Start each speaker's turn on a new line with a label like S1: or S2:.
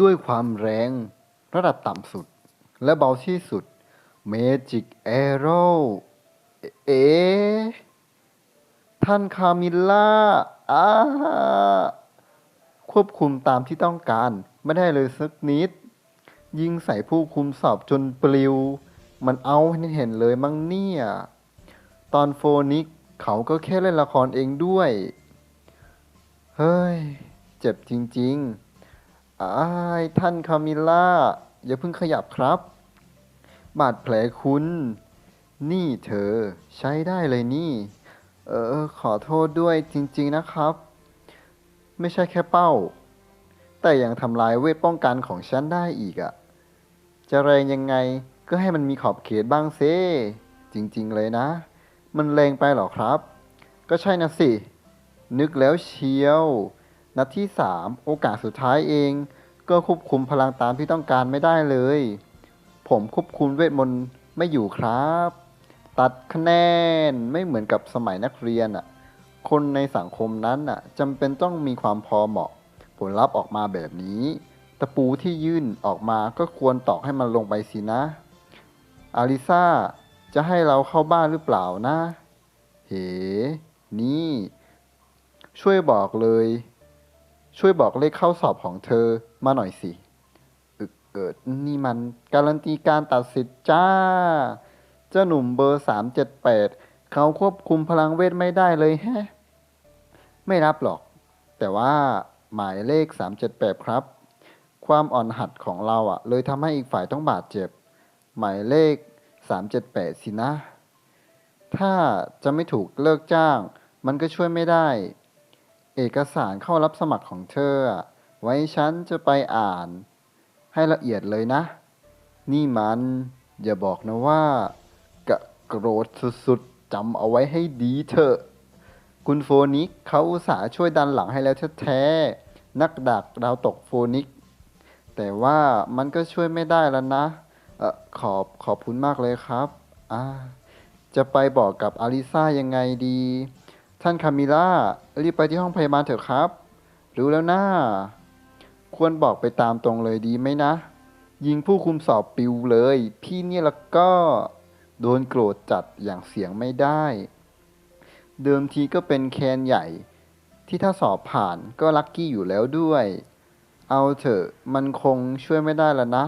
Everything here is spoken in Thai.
S1: ด้วยความแรงระดับต่ำสุด และเบาที่สุด Magic Arrow เอ๊ะท่านคามิลล่าอ้าควบคุมตามที่ต้องการ ไม่ได้เลยสักนิด ยิงใส่ผู้คุมสอบจนปลิว มันเอาให้เห็นเลยมั้งเนี่ย ตอนโฟนิกเขาก็แค่เล่นละครเองด้วย เฮ้ย เจ็บจริง ๆ อ้ายท่านคามิล่า อย่าเพิ่งขยับครับ บาดแผลคุณ นี่เธอใช้ได้เลยนี่ เออ ขอโทษด้วยจริง ๆนะครับ ไม่ใช่แค่เป้า แต่ยังทำลายเวทป้องกันของฉันได้อีกอะจะแรงยังไงก็ให้มันมีขอบเขตบ้างเซจริง ๆ เลยนะ มันแรงไปหรอครับ ก็ใช่นะสิ นึกแล้วเชียว นัดที่สามโอกาสสุดท้ายเอง ก็ควบคุมพลังตามที่ต้องการไม่ได้เลย ผมควบคุมเวทมนต์ไม่อยู่ครับ ตัดคะแนนไม่เหมือนกับสมัยนักเรียนอะคนในสังคมนั้นอะจำเป็นต้องมีความพอเหมาะ ผลลัพธ์ออกมาแบบนี้ ตะปูที่ยื่นออกมาก็ควรตอกให้มันลงไปสินะ อาริซาจะให้เราเข้าบ้านหรือเปล่านะ เห นี่ ช่วยบอกเลย ช่วยบอกเลขเข้าสอบของเธอมาหน่อยสิอึกเกิดนี่มันการันตีการตัดสิทธิ์จ้า เจ้าหนุ่มเบอร์สามเจ็ดแปดเขาควบคุมพลังเวทไม่ได้เลยแฮะ ไม่รับหรอก แต่ว่าหมายเลข 378 ครับ ความอ่อนหัดของเราอะ เลยทำให้อีกฝ่ายต้องบาดเจ็บ หมายเลข 378 สินะ ถ้าจะไม่ถูกเลิกจ้าง มันก็ช่วยไม่ได้ เอกสารเข้ารับสมัครของเธอ ไว้ฉันจะไปอ่าน ให้ละเอียดเลยนะ นี่มัน อย่าบอกนะว่ากะโกรธสุดๆจำเอาไว้ให้ดีเถอะ คุณโฟนิกเขาอุตส่าห์ช่วยดันหลังให้แล้วแท้ๆนักดักดาวตกโฟนิก แต่ว่ามันก็ช่วยไม่ได้แล้วนะเออขอบขอบคุณมากเลยครับ อ่า จะไปบอกกับอาริซ่ายังไงดี ท่านคามิล่ารีบไปที่ห้องพยาบาลเถอะครับ รู้แล้วนะควรบอกไปตามตรงเลยดีไหมนะ ยิงผู้คุมสอบปิวเลย พี่เนี่ยแล้วก็ โดนโกรธจัดอย่างเสียงไม่ได้ เดิมทีก็เป็นแคนใหญ่ ที่ถ้าสอบผ่านก็ลัคกี้อยู่แล้วด้วย เอาเถอะมันคงช่วยไม่ได้แล้วนะ